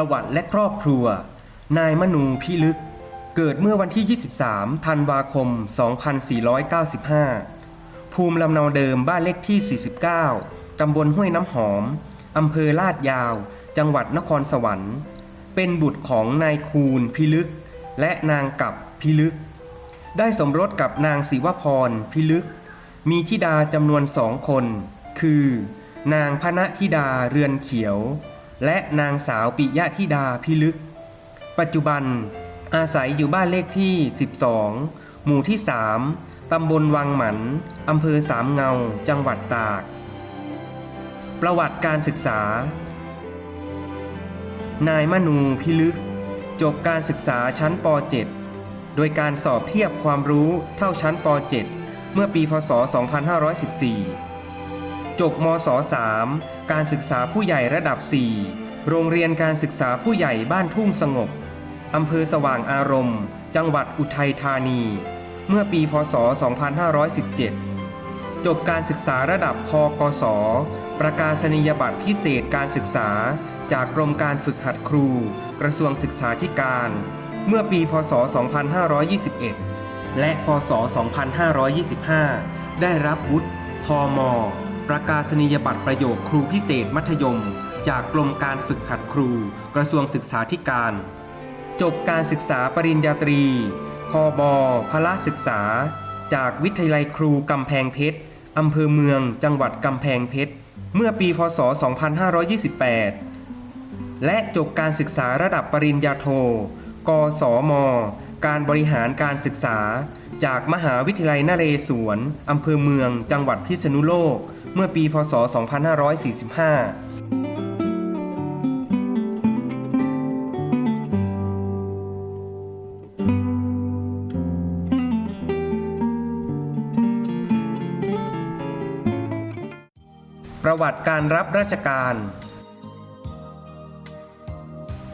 ประวัติและครอบครัว นายมนูพิลึก เกิดเมื่อวันที่ 23 ธันวาคม 2495 ภูมิลำเนาเดิมบ้านเลขที่ 49 ตำบลห้วยน้ำหอม อำเภอลาดยาว จังหวัดนครสวรรค์ เป็นบุตรของนายคูณพิลึก และนางกับพิลึก ได้สมรสกับนางศิวพรพิลึก มีธิดาจำนวนสองคน คือ นางพณธิดาเรือนเขียว และนางสาวปิยะธิดาพิลึก ปัจจุบันอาศัยอยู่บ้านเลขที่ 12 หมู่ที่ 3 ตำบลวังหมัน อำเภอสามเงา จังหวัดตาก ประวัติการศึกษา นายมนูพิลึก จบการศึกษาชั้นป .7 โดยการสอบเทียบความรู้เท่าชั้นป .7 เมื่อปีพศ 2514 จบมศ3การศึกษาผู้ใหญ่ระดับ 4 โรงเรียนการศึกษาผู้ใหญ่บ้านทุ่งสงบ อำเภอสว่างอารมณ์ จังหวัดอุทัยธานี เมื่อปีพศ 2517 จบการศึกษาระดับพกศ ประกาศนียบัตรพิเศษการศึกษา จากกรมการฝึกหัดครู กระทรวงศึกษาธิการ เมื่อปีพศ 2521 และพศ 2525 ได้รับวุฒิพม ประกาศนียบัตรประโยคครูพิเศษมัธยม จากกรมการฝึกหัดครู กระทรวงศึกษาธิการ จบการศึกษาปริญญาตรี พบพละศึกษา จากวิทยาลัยครูกำแพงเพชรอำเภอเมือง จังหวัดกำแพงเพชร เมื่อปีพศ 2528 และจบการศึกษาระดับปริญญาโท กศม การบริหารการศึกษา จากมหาวิทยาลัยนเรศวร อำเภอเมือง จังหวัดพิษณุโลก เมื่อปีพศ 2545ประวัติการรับราชการ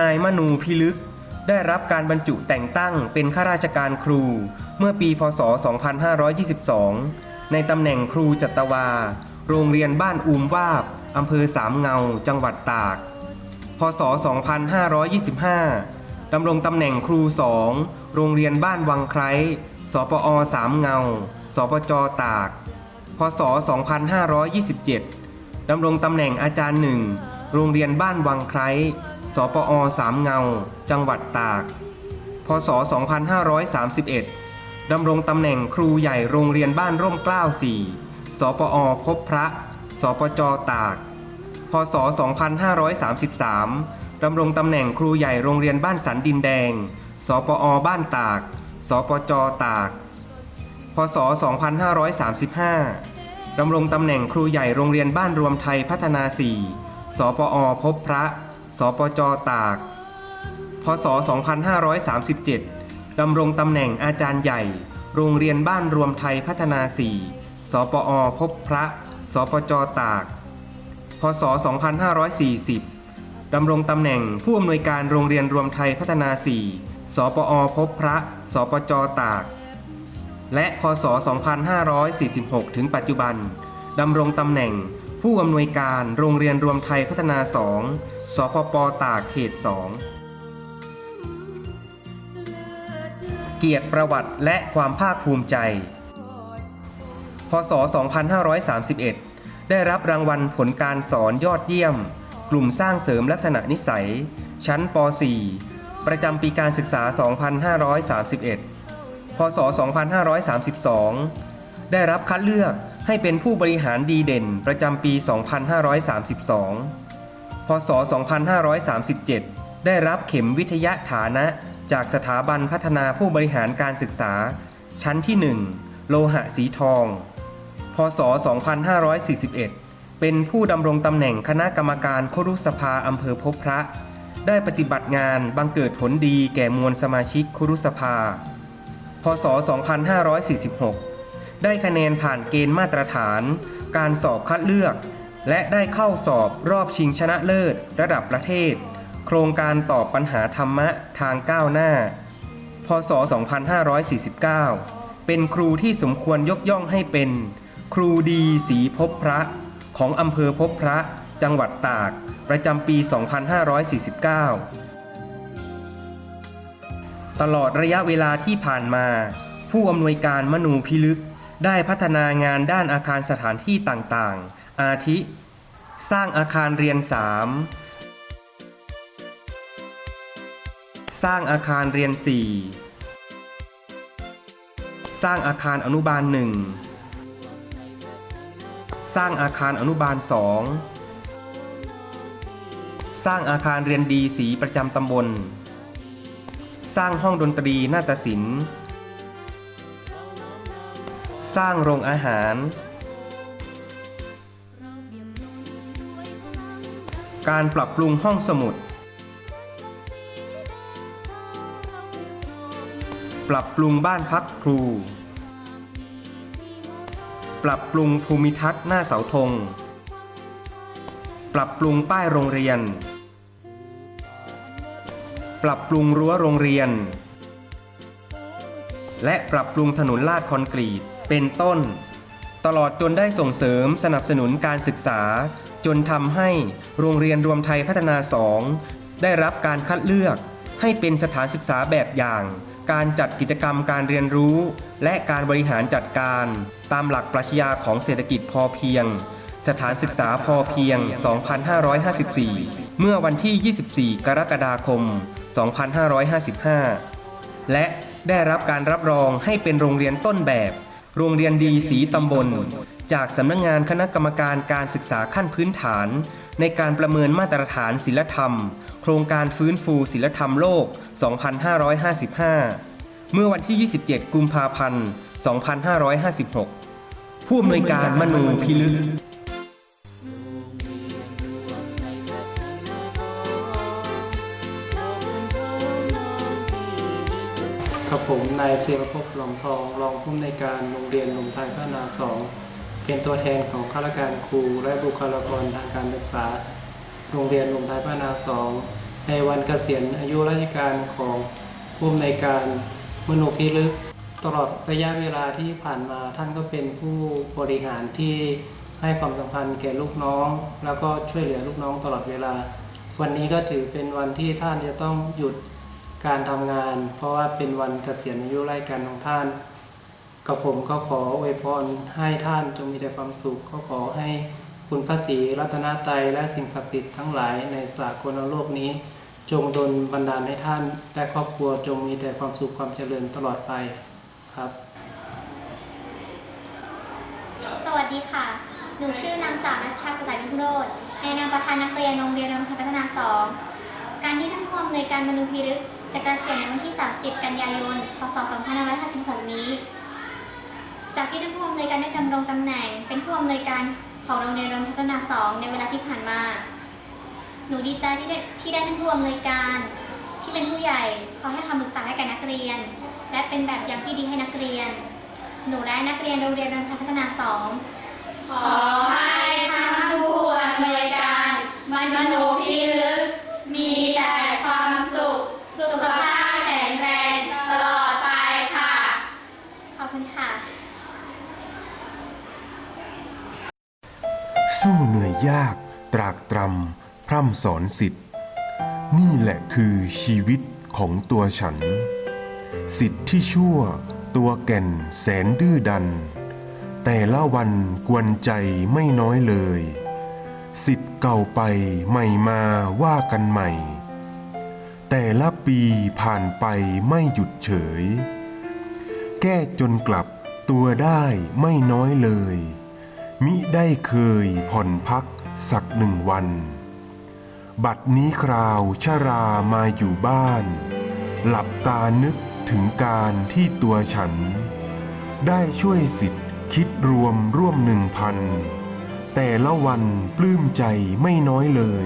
นายมนูพิลึกได้รับการบรรจุแต่งตั้งเป็นข้าราชการครู เมื่อปีพศ 2522 ในตำแหน่งครูจัตวา โรงเรียนบ้านอูมวาบอำเภอสามเงา จังหวัดตาก พศ 2525 ดำรงตำแหน่งครูสองโรงเรียนบ้านวังไคร้สปอสามเงา สปจตาก พศ 2527 ดำรงตำแหน่งอาจารย์หนึ่งโรงเรียนบ้านวังไคร้สปอสามเงา จังหวัดตาก พศ 2531 ดำรงตำแหน่งครูใหญ่โรงเรียนบ้านร่มเกล้าสี่สปอพบพระ สปจตาก พศ 2533 ดำรงตำแหน่งครูใหญ่โรงเรียนบ้านสันดินแดง สปอบ้านตาก สปจตาก พศ 2535 ดำรงตำแหน่งครูใหญ่โรงเรียนบ้านรวมไทยพัฒนา 4 สปอพบพระ สปจตาก พศ 2537 ดำรงตำแหน่งอาจารย์ใหญ่ โรงเรียนบ้านรวมไทยพัฒนา 4 สปอพบพระ สปจตาก พศ 2540 ดำรงตำแหน่งผู้อำนวยการโรงเรียนรวมไทยพัฒนา 4 สปอพบพระ สปจตาก และพศ 2546 ถึงปัจจุบัน ดำรงตำแหน่งผู้อำนวยการโรงเรียนรวมไทยพัฒนา 2 สพปตากเขต 2 เกียรติประวัติและความภาคภูมิใจ พศ 2531 ได้รับรางวัลผลการสอนยอดเยี่ยม กลุ่มสร้างเสริมลักษณะนิสัย ชั้นป .4 ประจำปีการศึกษา 2531 พศ 2532 ได้รับคัดเลือกให้เป็นผู้บริหารดีเด่นประจำปี 2532 พศ 2537 ได้รับเข็มวิทยาฐานะ จากสถาบันพัฒนาผู้บริหารการศึกษา ชั้นที่ 1 โลหะสีทอง พศ 2541 เป็นผู้ดำรงตำแหน่งคณะกรรมการครุสภาอำเภอพบพระ ได้ปฏิบัติงานบังเกิดผลดีแก่มวลสมาชิกครุสภา พศ 2546 ได้คะแนนผ่านเกณฑ์มาตรฐาน การสอบคัดเลือก และได้เข้าสอบรอบชิงชนะเลิศระดับประเทศ โครงการตอบปัญหาธรรมะทางก้าวหน้า พศ 2549 เป็นครูที่สมควรยกย่องให้เป็น ครูดีสีพบพระ ของอำเภอพบพระ จังหวัดตาก ประจำปี 2549 ตลอดระยะเวลาที่ผ่านมา ผู้อำนวยการมนูพิลึก ได้พัฒนางานด้านอาคารสถานที่ต่างๆ อาทิ สร้างอาคารเรียน 3 ร้างอาคารเรียน 4 สร้างอาคารอนุบาล 1 สร้างอาคารอนุบาล 2 สร้างอาคารเรียนดีสีประจำตำบล สร้างห้องดนตรีนาฏศิลป์ สร้างโรงอาหาร การปรับปรุงห้องสมุด ปรับปรุงบ้านพักครู ปรับปรุงภูมิทัศน์หน้าเสาธง ปรับปรุงป้ายโรงเรียน ปรับปรุงรั้วโรงเรียน และปรับปรุงถนนลาดคอนกรีต เป็นต้น ตลอดจนได้ส่งเสริมสนับสนุนการศึกษา จนทำให้โรงเรียนรวมไทยพัฒนาสองได้รับการคัดเลือกให้เป็นสถานศึกษาแบบอย่าง การจัดกิจกรรมการเรียนรู้ และการบริหารจัดการ ตามหลักปรัชญาของเศรษฐกิจพอเพียง สถานศึกษาพอเพียง 2554 เมื่อวันที่ 24 กรกฎาคม 2555 และได้รับการรับรองให้เป็นโรงเรียนต้นแบบ โรงเรียนดีสีตำบล จากสำนักงงานคณะกรรมการการศึกษาขั้นพื้นฐาน ในการประเมินมาตรฐานศิลธรรม โครงการฟื้นฟูศิลธรรมโลก 2555 เมื่อวันที่ 27 กุมภาพันธ์ 2556 ผู้อำนวยการมนูพิลึกครับผมนายศิรภพหลองทอง รองผู้อำนวยการโรงเรียนลมไทยพัฒนาสอง เป็นตัวแทนของข้าราชการครูและบุคลากรทางการศึกษา โรงเรียนลมไทยพัฒนาสอง ในวันเกษียณอายุราชการของผู้อำนวยการมโนพิลึก ตลอดระยะเวลาที่ผ่านมาท่านก็เป็นผู้บริหารที่ให้ความสำคัญแก่ลูกน้อง แล้วก็ช่วยเหลือลูกน้องตลอดเวลา วันนี้ก็ถือเป็นวันที่ท่านจะต้องหยุดการทำงาน เพราะว่าเป็นวันเกษียณอายุราชการของท่าน กับผมก็ขออวยพรให้ท่านจงมีแต่ความสุขก็ขอให้คุณพระศรีรัตนตรัยและสิ่งศักดิ์สิทธิ์ทั้งหลายในสากลโลกนี้ จงดลบันดาลให้ท่านและครอบครัวจงมีแต่ความสุขความเจริญตลอดไปครับ สวัสดีค่ะ หนูชื่อนางสาวนัชชาสายนุโรธในนามประธานนักเรียนโรงเรียนรำไทยพัฒนา2การที่ท่านผู้อำนวยการมนุพิรึกจะเกษียณในวันที่ 30 กันยายน พศ 2556 นี้ จากที่ท่านผู้อำนวยการได้ดำรงตำแหน่ง เป็นผู้อำนวยการของโรงเรียนรำไทยพัฒนา2ในเวลาที่ผ่านมา หนูดีใจที่ได้ที่ได้ท่านผู้อำนวยการ ที่เป็นผู้ใหญ่คอยให้คำปรึกษาให้แก่นักเรียน และเป็นแบบอย่างที่ดีให้นักเรียน หนูและนักเรียนโรงเรียนรำไทยพัฒนา2ขอให้ ยาก ตรากตรำพร่ำสอนสิทธิ์ นี่แหละคือชีวิตของตัวฉัน สิทธิ์ที่ชั่ว ตัวแก่นแสนดื้อดัน แต่ละวันกวนใจไม่น้อยเลย สิทธิ์เก่าไปใหม่มาว่ากันใหม่ แต่ละปีผ่านไปไม่หยุดเฉย แก้จนกลับตัวได้ไม่น้อยเลย มิได้เคยผ่อนพัก สักหนึ่งวัน บัดนี้คราวชรามาอยู่บ้าน หลับตานึกถึงการที่ตัวฉัน ได้ช่วยสิทธิ์คิดรวมร่วมหนึ่งพันแต่ละวันปลื้มใจไม่น้อยเลย